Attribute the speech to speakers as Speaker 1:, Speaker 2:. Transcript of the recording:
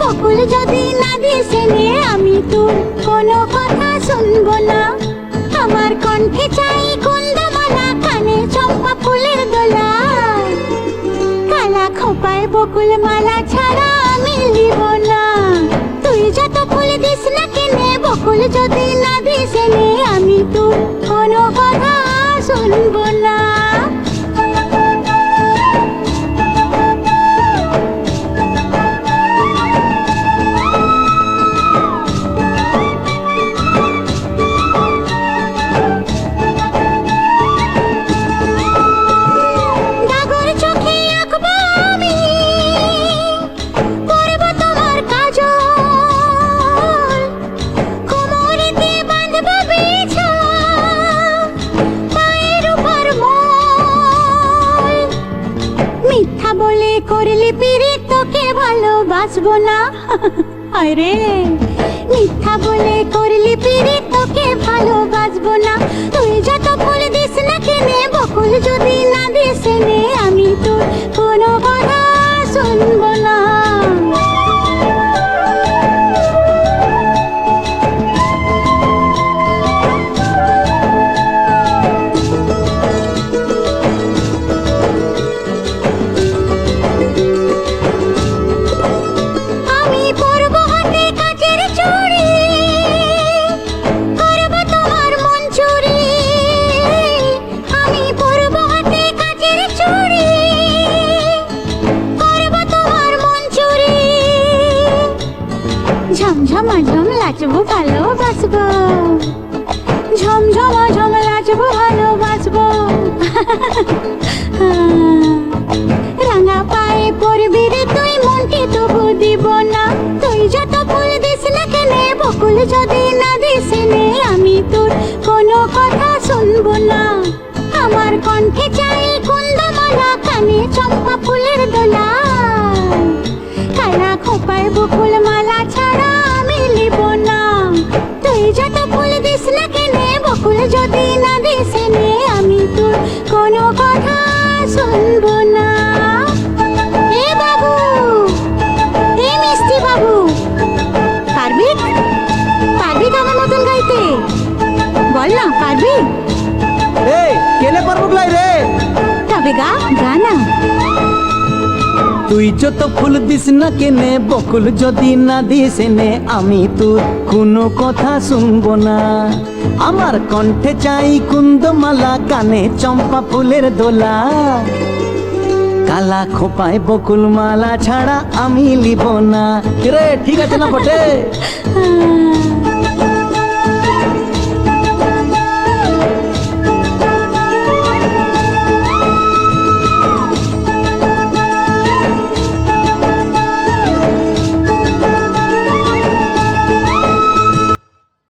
Speaker 1: বকুল যদি না দিয়েছে আমি তোর কোনো কথা শুনব না। আমার কণ্ঠে চাই কুন্দমালা কানে চম্পা ফুলের দোলা। কালা খোপায় বকুল মালা ছাড়া আমি নিব না। তুই যত ফুল দিস না কেনে, বকুল যদি না দিস আমি তোর কোনো কথা শুনব করলি পিরে তোকে ভালোবাসবো না। আরে মিথ্যা বলে করলি পিরে তোকে ভালোবাসবো না। তুই যত বলে দিস না ঝমঝমা লাচবো ভালোবাসবো ঝমঝমা ঝম লাচবো ভালোবাসবো রাঙা পায়ে পড়বি রে তুই, মনকে তবু দিব না। তুই যত ফুল দিস না কেনে, বকুল যদি না দিস আমি তোর কোনো কথা শুনব না। আমার কণ্ঠে চাই কুন্দমালা, কানে চম্পা যদি না নে আমি তোর কোনো কথা শুনব না। এ বাবু এ মিষ্টি বাবু পারবি? পারবি তো আমার মতন গাইতে? বল না পারবি?
Speaker 2: এ কেনে পারব রে?
Speaker 1: তবে গা গা না।
Speaker 2: তুই যত ফুল দিস না কেনে, বকুল যদি না দিস নে আমি তোর কোনো কথা শুনব না। আমার কণ্ঠে চাই কুন্দমালা, কানে চম্পা ফুলের দোলা। কালা খোপায় বকুল মালা ছাড়া আমি লিব না। রে ঠিক আছে না বটে?